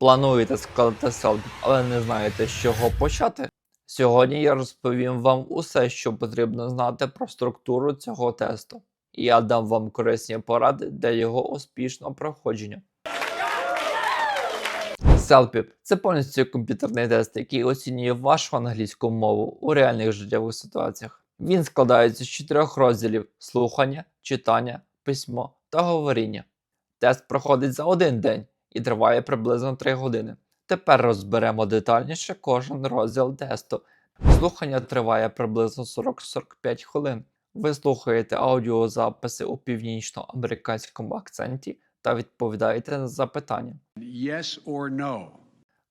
Плануєте складати селфі, але не знаєте, з чого почати? Сьогодні я розповім вам усе, що потрібно знати про структуру цього тесту. І я дам вам корисні поради для його успішного проходження. SELPIP – це повністю комп'ютерний тест, який оцінює вашу англійську мову у реальних життєвих ситуаціях. Він складається з чотирьох розділів: слухання, читання, письмо та говоріння. Тест проходить за один день і триває приблизно 3 години. Тепер розберемо детальніше кожен розділ тесту. Слухання триває приблизно 40-45 хвилин. Ви слухаєте аудіозаписи у північноамериканському акценті та відповідаєте на запитання. Yes or no?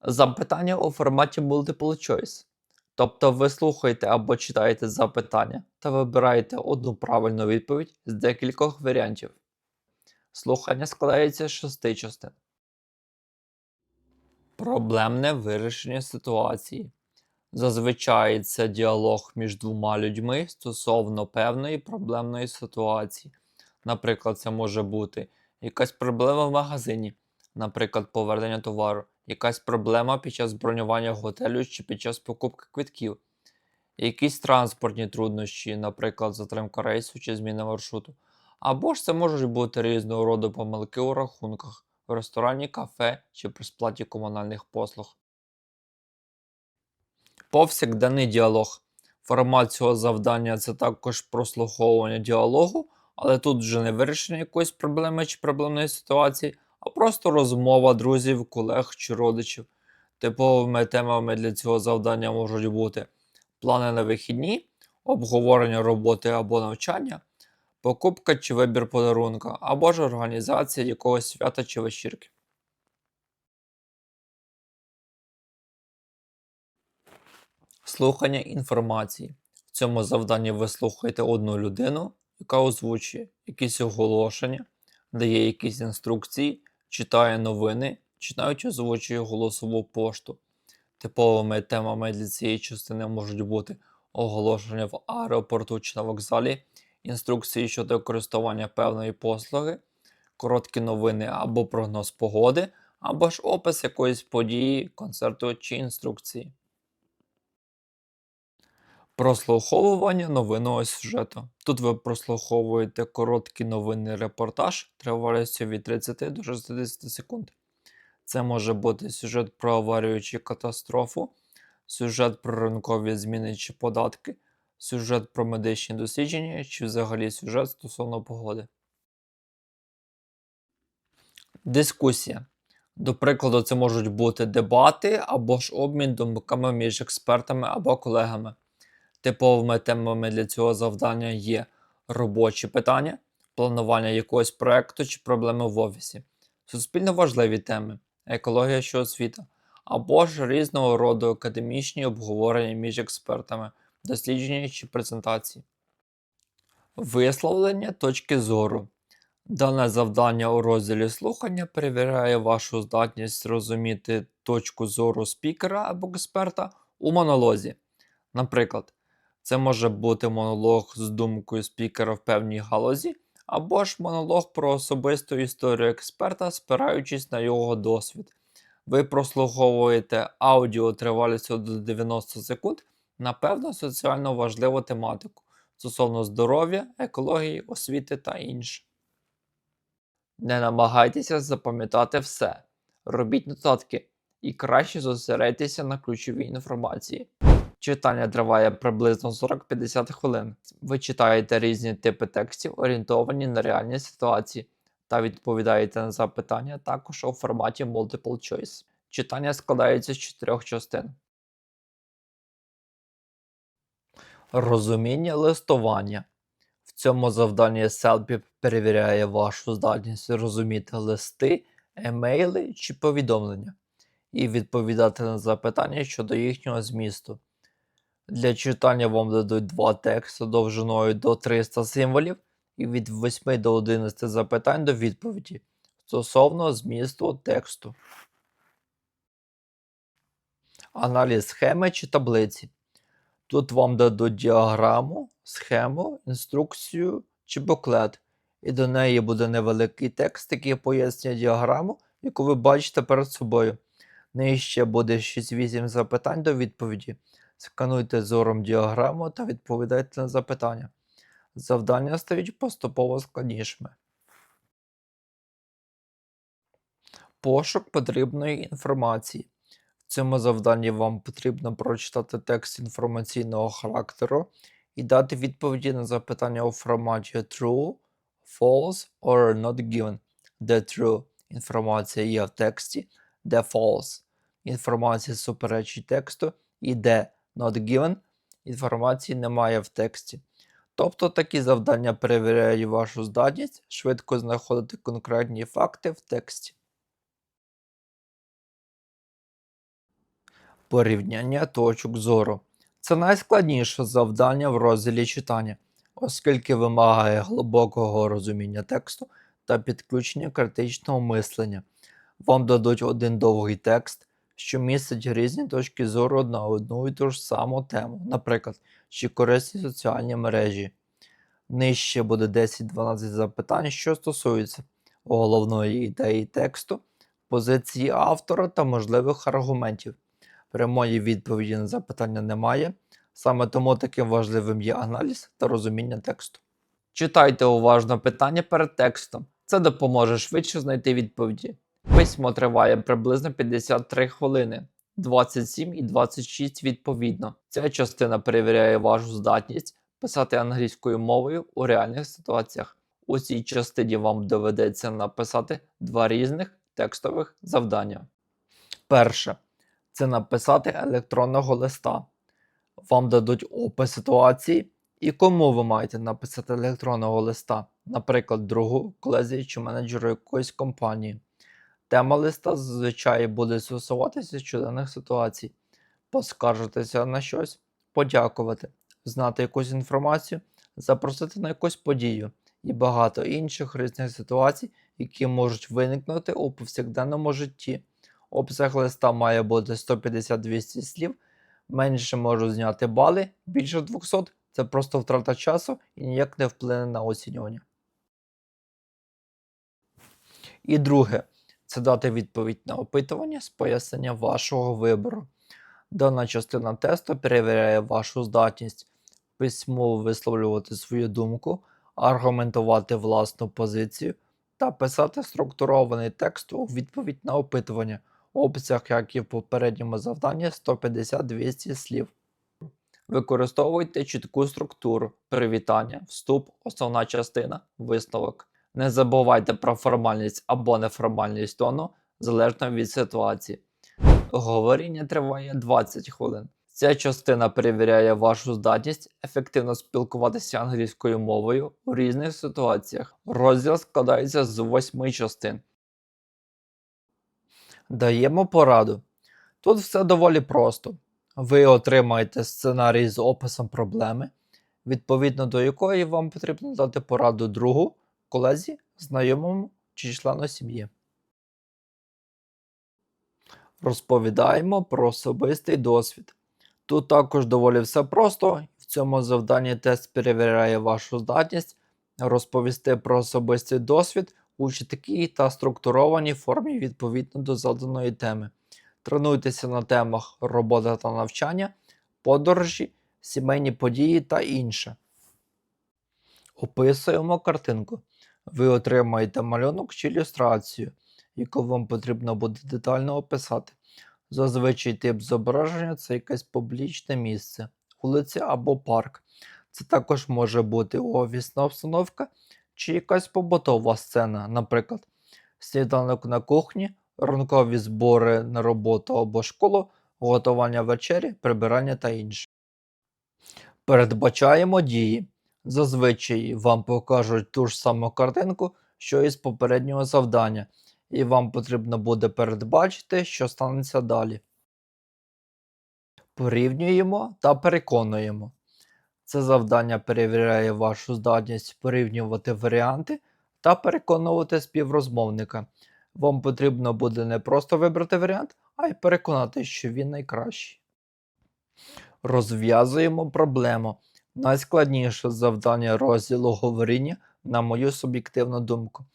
Запитання у форматі Multiple Choice. Тобто ви слухаєте або читаєте запитання та вибираєте одну правильну відповідь з декількох варіантів. Слухання складається з шести частин. Проблемне вирішення ситуації. Зазвичай це діалог між двома людьми стосовно певної проблемної ситуації. Наприклад, це може бути якась проблема в магазині, наприклад, повернення товару, якась проблема під час бронювання готелю чи під час покупки квитків, якісь транспортні труднощі, наприклад, затримка рейсу чи зміна маршруту. Або ж це можуть бути різного роду помилки у рахунках в ресторані, кафе чи при сплаті комунальних послуг. Повсякденний діалог. Формат цього завдання це також прослуховування діалогу, але тут вже не вирішення якоїсь проблеми чи проблемної ситуації, а просто розмова друзів, колег чи родичів. Типовими темами для цього завдання можуть бути плани на вихідні, обговорення роботи або навчання, покупка чи вибір подарунка, або ж організація якогось свята чи вечірки. Слухання інформації. В цьому завданні ви слухаєте одну людину, яка озвучує якісь оголошення, дає якісь інструкції, читає новини, чи навіть озвучує голосову пошту. Типовими темами для цієї частини можуть бути оголошення в аеропорту чи на вокзалі, інструкції щодо користування певної послуги, короткі новини або прогноз погоди, або ж опис якоїсь події, концерту чи інструкції. Прослуховування новинного сюжету. Тут ви прослуховуєте короткий новинний репортаж тривалістю від 30 до 60 секунд. Це може бути сюжет про аварію чи катастрофу, сюжет про ринкові зміни чи податки, сюжет про медичні дослідження чи взагалі сюжет стосовно погоди. Дискусія. До прикладу, це можуть бути дебати або ж обмін думками між експертами або колегами. Типовими темами для цього завдання є робочі питання, планування якогось проекту чи проблеми в офісі, суспільно важливі теми, екологія чи освіта, або ж різного роду академічні обговорення між експертами, дослідження чи презентації. Висловлення точки зору. Дане завдання у розділі слухання перевіряє вашу здатність зрозуміти точку зору спікера або експерта у монолозі. Наприклад, це може бути монолог з думкою спікера в певній галузі, або ж монолог про особисту історію експерта, спираючись на його досвід. Ви прослуховуєте аудіо тривалістю до 90 секунд на певну соціально важливу тематику стосовно здоров'я, екології, освіти та інше. Не намагайтеся запам'ятати все. Робіть нотатки і краще зосередьтеся на ключовій інформації. Читання триває приблизно 40-50 хвилин. Ви читаєте різні типи текстів, орієнтовані на реальні ситуації, та відповідаєте на запитання також у форматі Multiple Choice. Читання складається з чотирьох частин. Розуміння листування. В цьому завданні Селпіп перевіряє вашу здатність розуміти листи, емейли чи повідомлення і відповідати на запитання щодо їхнього змісту. Для читання вам дадуть два тексти довжиною до 300 символів і від 8 до 11 запитань до відповіді стосовно змісту тексту. Аналіз схеми чи таблиці. Тут вам дадуть діаграму, схему, інструкцію чи буклет, і до неї буде невеликий текст, який пояснює діаграму, яку ви бачите перед собою. Нижче буде 6-8 запитань до відповіді. Скануйте зором діаграму та відповідайте на запитання. Завдання стають поступово складнішими. Пошук потрібної інформації. Цьому завданні вам потрібно прочитати текст інформаційного характеру і дати відповіді на запитання у форматі true, false or not given, де true інформація є в тексті, де false інформація суперечить тексту, і де not given інформації немає в тексті. Тобто такі завдання перевіряють вашу здатність швидко знаходити конкретні факти в тексті. Порівняння точок зору. Це найскладніше завдання в розділі читання, оскільки вимагає глибокого розуміння тексту та підключення критичного мислення. Вам дадуть один довгий текст, що містить різні точки зору на одну і ту ж саму тему, наприклад, чи корисні соціальні мережі. Нижче буде 10-12 запитань, що стосуються головної ідеї тексту, позиції автора та можливих аргументів. Прямої відповіді на запитання немає, саме тому таким важливим є аналіз та розуміння тексту. Читайте уважно питання перед текстом. Це допоможе швидше знайти відповіді. Письмо триває приблизно 53 хвилини, 27 і 26 відповідно. Ця частина перевіряє вашу здатність писати англійською мовою у реальних ситуаціях. У цій частині вам доведеться написати два різних текстових завдання. Перше це написати електронного листа. Вам дадуть опис ситуації і кому ви маєте написати електронного листа, наприклад, другу, колезі чи менеджеру якоїсь компанії. Тема листа зазвичай буде стосуватися щоденних ситуацій, поскаржитися на щось, подякувати, знати якусь інформацію, запросити на якусь подію і багато інших різних ситуацій, які можуть виникнути у повсякденному житті. Обсяг листа має бути 150-200 слів, менше можуть зняти бали, більше 200 це просто втрата часу і ніяк не вплине на оцінювання. І друге, це дати відповідь на опитування з пояснення вашого вибору. Дана частина тесту перевіряє вашу здатність письмово висловлювати свою думку, аргументувати власну позицію та писати структурований текст у відповідь на опитування. Обсяг, як і в попередньому завданні, 150-200 слів. Використовуйте чітку структуру, привітання, вступ, основна частина, висновок. Не забувайте про формальність або неформальність тону, залежно від ситуації. Говоріння триває 20 хвилин. Ця частина перевіряє вашу здатність ефективно спілкуватися англійською мовою у різних ситуаціях. Розділ складається з восьми частин. Даємо пораду. Тут все доволі просто. Ви отримаєте сценарій з описом проблеми, відповідно до якої вам потрібно дати пораду другу, колезі, знайомому чи члену сім'ї. Розповідаємо про особистий досвід. Тут також доволі все просто. В цьому завданні тест перевіряє вашу здатність розповісти про особистий досвід у чіткій та структурованій формі відповідно до заданої теми. Тренуйтеся на темах робота та навчання, подорожі, сімейні події та інше. Описуємо картинку. Ви отримаєте малюнок чи ілюстрацію, яку вам потрібно буде детально описати. Зазвичай тип зображення це якесь публічне місце, вулиця або парк. Це також може бути офісна обстановка чи якась побутова сцена, наприклад, сніданок на кухні, ранкові збори на роботу або школу, готування вечері, прибирання та інше. Передбачаємо дії. Зазвичай вам покажуть ту ж саму картинку, що і з попереднього завдання, і вам потрібно буде передбачити, що станеться далі. Порівнюємо та переконуємо. Це завдання перевіряє вашу здатність порівнювати варіанти та переконувати співрозмовника. Вам потрібно буде не просто вибрати варіант, а й переконати, що він найкращий. Розв'язуємо проблему. Найскладніше завдання розділу говоріння, на мою суб'єктивну думку.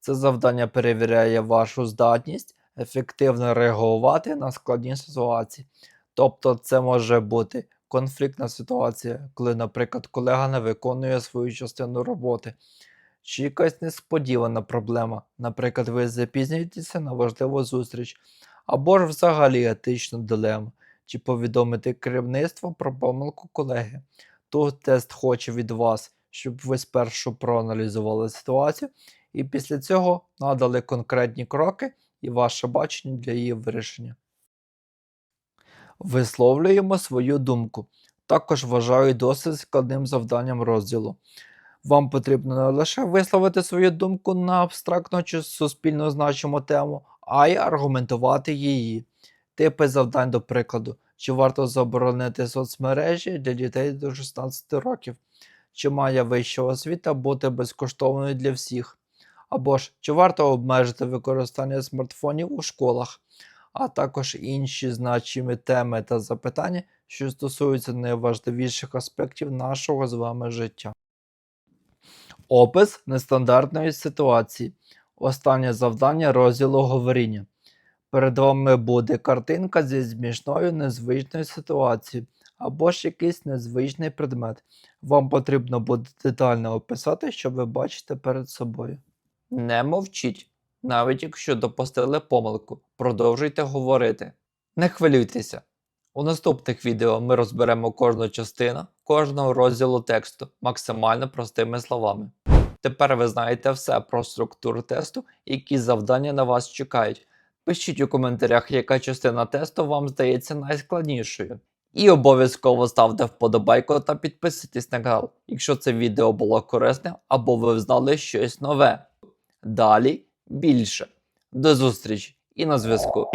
Це завдання перевіряє вашу здатність ефективно реагувати на складні ситуації. Тобто, це може бути конфліктна ситуація, коли, наприклад, колега не виконує свою частину роботи, чи якась несподівана проблема, наприклад, ви запізнюєтеся на важливу зустріч, або ж взагалі етичну дилему, чи повідомити керівництво про помилку колеги. Тут тест хоче від вас, щоб ви спершу проаналізували ситуацію і після цього надали конкретні кроки і ваше бачення для її вирішення. Висловлюємо свою думку. Також вважаю досить складним завданням розділу. Вам потрібно не лише висловити свою думку на абстрактну чи суспільно значиму тему, а й аргументувати її. Типи завдань, до прикладу, чи варто заборонити соцмережі для дітей до 16 років, чи має вища освіта бути безкоштовною для всіх, або ж чи варто обмежити використання смартфонів у школах, а також інші значимі теми та запитання, що стосуються найважливіших аспектів нашого з вами життя. Опис нестандартної ситуації. Останнє завдання розділу говоріння. Перед вами буде картинка зі смішною незвичною ситуацією або ж якийсь незвичний предмет. Вам потрібно буде детально описати, що ви бачите перед собою. Не мовчіть, навіть якщо допустили помилку, продовжуйте говорити. Не хвилюйтеся. У наступних відео ми розберемо кожну частину кожного розділу тексту максимально простими словами. Тепер ви знаєте все про структуру тесту, які завдання на вас чекають. Пишіть у коментарях, яка частина тесту вам здається найскладнішою. І обов'язково ставте вподобайку та підписуйтесь на канал, якщо це відео було корисним або ви взнали щось нове. Далі більше. До зустрічі і на зв'язку.